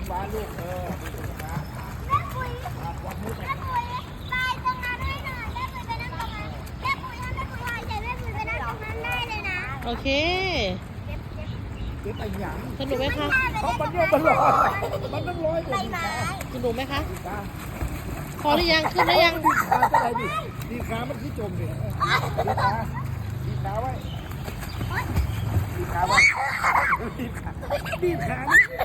จังหวะลูกเออแม่ปุ๋ยแม่ปุ๋ยไปตรงนั้นให้หน่อยแม่ปุ๋ยไปนั่งตรงนั้นแม่ปุ๋ยถ้าแม่ปุ๋ยหายใจแม่ปุ๋ยไปนั่งตรงนั้นได้เลยนะโอเคเจ็บเจ็บเก็บไอ้หยังสนุกไหมคะเพราะมันเยอะมันลอยมันต้องลอยใบไม้สนุกไหมคะพอหรือยังขึ้นหรือยังดีขาจะไหนดิดีขามันที่จมเนี่ยดีขาดีขาไว้ ขาไว้ดีขาดีขา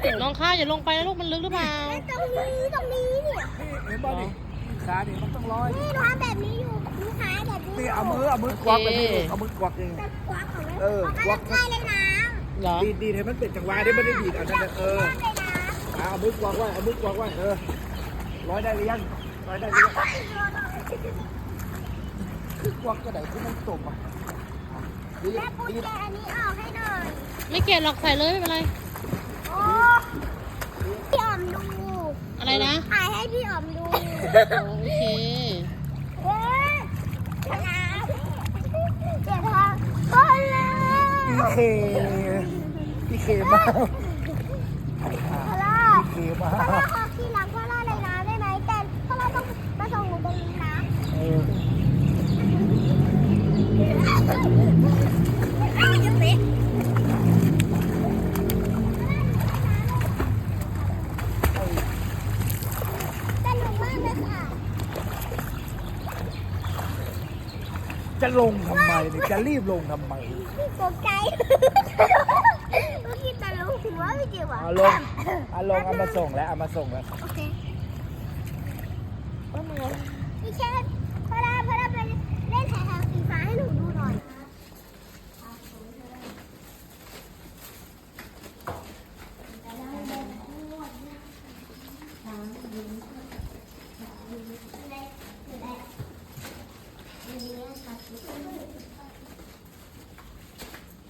นี่น้องข้าวอย่าลงไปนะลูกมันลึกหรือเปล่าตรงนี้ตรงนี้เนี่ยเห็นป่ะนี่ดีขานี่มันต้องลอยนี่หนูทำแบบนี้อยู่หนูหายแบบนี้นี่เอามือเอามือกวักไปนี่เอามือกวักเองแต่ควักของแม่เออควักได้เลยนะเหรอดีดีให้มันเป็นจังหวะได้ไม่ได้ดีดเอานั่นน่ะเออได้เลยนะเอามือกวางไว้เอามือกวางไว้เออร้อยได้หรือยังร้อยได้หรือยังคือกวางก็ได้คือมันตบอะดี แม่ปุ๋ยดีแกะอันนี้ออกให้หน่อย ไม่เกลียดหรอกใส่เลยไม่เป็นไร โอ้พี่อ๋อมดูอะไรนะถ่ายให้พี่อ๋อมดูโอเคเอ๊ะชนะเจ็บท้องก็เลยพี่เคพี่เคมากพลาพี่เคมา จะลงทำไมเนี่ยจะรีบลงทำไมตกใจเมื่อกี้ตะลุหัวไม่จริงหรอเอาลงเอาลงเอามาส่งแล้วเอามาส่งแล้วโอเคพี่เชนพอดาพอดาไปเล่นถ่ายทางสีฟ้าให้หนูดูหน่อย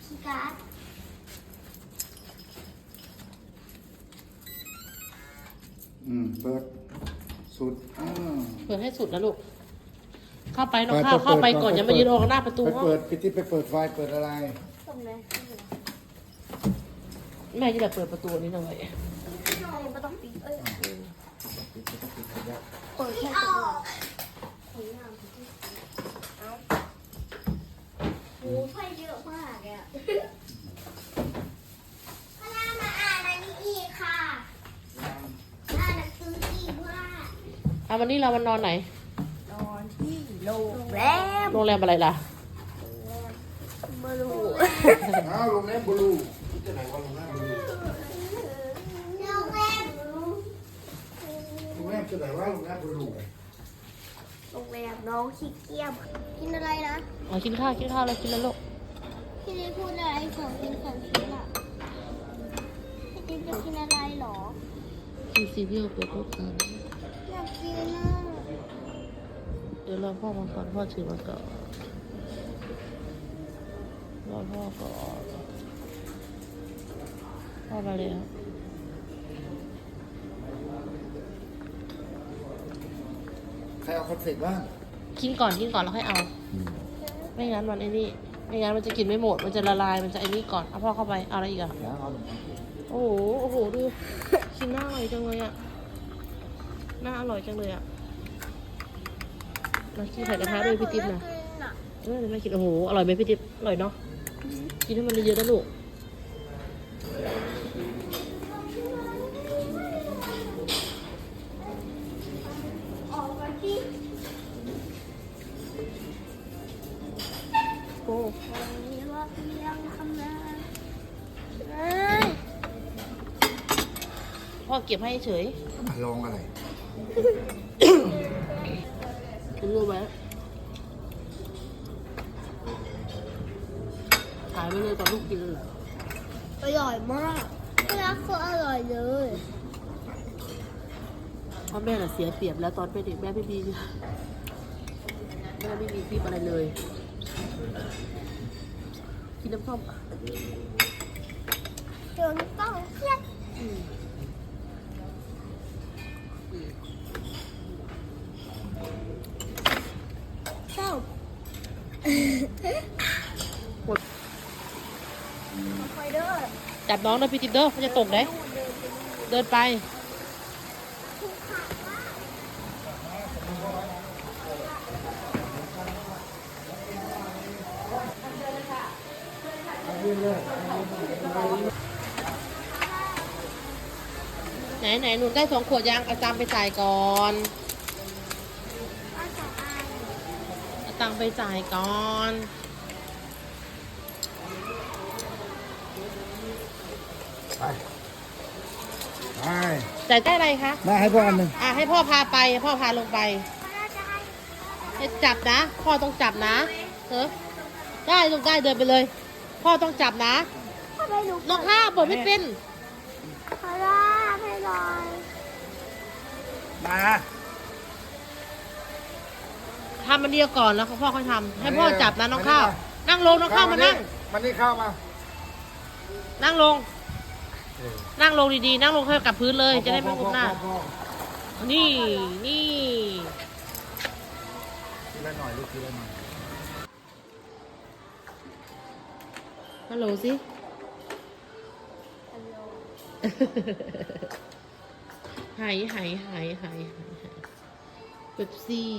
พี่การ์ด อืมเปิดสุดอ่าเปิดให้สุดนะลูก เข้าไปน้องไปข้าวไปเข้าไปเปิดก่อนก่อนอย่าไปมายืนเปิดออกหน้าประตูไปเปิดไปที่ไปเปิดไฟเปิดอะไรส่งเลยแม่จะแบบเปิดประตูนี้หน่อยไม่ต้องปิดเอ้ยเปิดแค่ตัวโอ้ไฟเยอะมากเลยอะพระรามมาอ่านอันนี้อีกค่ะ อ่านหนังสืออีกว่า เอาวันนี้เราวันนอนไหน นอนที่โรงแรมโรงแรมอะไรล่ะไม่รู้อ้าวโรงแรมบลูที่ไหนว่าโรงแรมบลูโรงแรมโรงแรมที่ไหนว่าโรงแรมบลูโรงแรมน้องขี้เกียจกินอะไรนะอ๋อกินข้าวกินข้าวอะไรกินแล้วลูกพี่ลิพูดอะไรของกินของกินอะพี่ติ๊กจะกินอะไรหรอกินซีเรียลเปิดรถกันอยากกินอะ เดี๋ยวรอพ่อมาก่อนพ่อถือมาก่อนรอพ่อก่อนพ่อมาแล้วใครเอาคอนเซ็ปต์บ้างกินก่อนกินก่อนแล้วค่อยเอา ไม่งั้นมันไอ้นี่ ไม่งั้นมันจะกินไม่หมด มันจะละลาย มันจะไอ้นี่ก่อน เอาพ่อเข้าไป เอาอะไรอีกอะแล้วเอาหนึ่งโอ้โห โอ้โห ดู กินหน้าอร่อยจังเลยอะห น้าอร่อยจังเลยอะมากินไข่กระทะด้วยพี่ติ๊บนะเออเดี๋ยวแม่กินโอ้โหอร่อยไหมพี่ติ๊บอร่อยเนาะกินให้มันเยอะๆนะลูกออกมาที่โอ้มีว่าเพียงคำนั้นเอ้ยพ่อเก็บให้เฉยลองอะไรกิน รู้ไหมถ่ายไปเลยตอนลูกกินเลยเหรออร่อยมากรักก็อร่อยเลยเพราะแม่น่ะเสียเปรียบแล้วตอนเป็นเด็กแม่ไม่มีแม่ไม่มีคลิปอะไรเลยกินน้ำส้มเดี๋ยวต้องเครียด กดจับน้องนะพี่ติ๊บเด้อเขาจะตกได้เดินไปไหนไหนหนูได้สองขวดยังเอาตังไปจ่ายก่อนเอาตังไปจ่ายก่อน ไปไปจ่ายได้อะไรคะ มาให้พ่ออันหนึ่งอะให้พ่อพาไปพ่อพาลงไปเพราะเราจะให้ให้จับนะ พ่อต้องจับนะเออได้ลูกได้เดินไปเลย พ่อต้องจับนะทำไมหนูน้องข้าวบอกไม่เป็นขอร้องให้หน่อยมาทำมันเดียวก่อนแล้วพ่อค่อยทำให้พ่อจับนะน้องข้าว นั่งลงน้องข้าวมานั่ง มันนี่เข้ามา นั่งลง นั่งลงดีๆ นั่งลงให้กับพื้นเลย จะได้ไม่ก้มหน้าพ่อพ่อพ่อนี่นี่ทีละหน่อยลูกทีละหน่อยฮัลโหลสิ หายหายหายหายหายหายเป๊ปซี่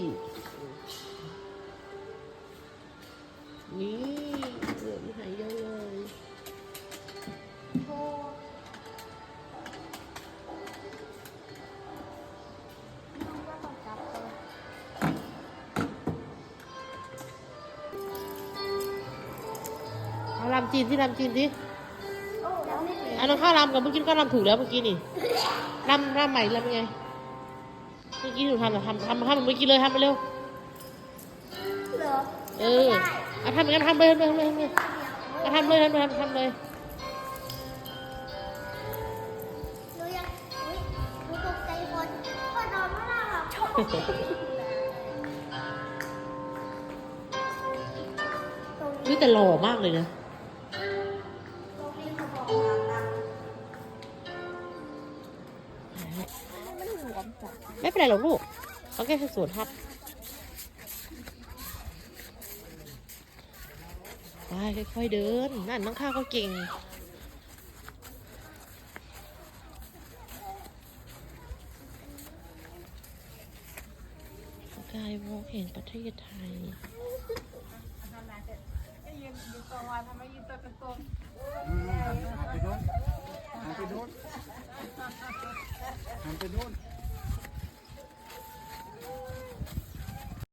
นี่ำจีนที่ลำจีนดิโอ้แล้วไม่เป็นอันนั้นข้าวลำกับเมื่อกี้ก็ลำถูกแล้วเมื่อกี้นี่ลำลำใหม่ลำยังไง เมื่อกี้หนูทำแต่ทำทำทำเหมือนเมื่อกี้เลยทำไปเร็วเหรอเออเอาทำอย่างนั้นทำเลยทำเลยทำเลยทำเลยเอาทำเลยทำเลยทำเลยหนูยังอุ๊ยหนูตกใจคนพ่อนอนไม่หลับตรงนี้นี่แต่หล่อมากเลยนะ เป็นไรหรอกลูกเขาแค่สวนทับไปค่อยๆเดิน นั่นน้องข้าวก็เก่งกายวอล์กแห่งประเทศไทยหันไปโน้นหันไปโน้นไปโน้น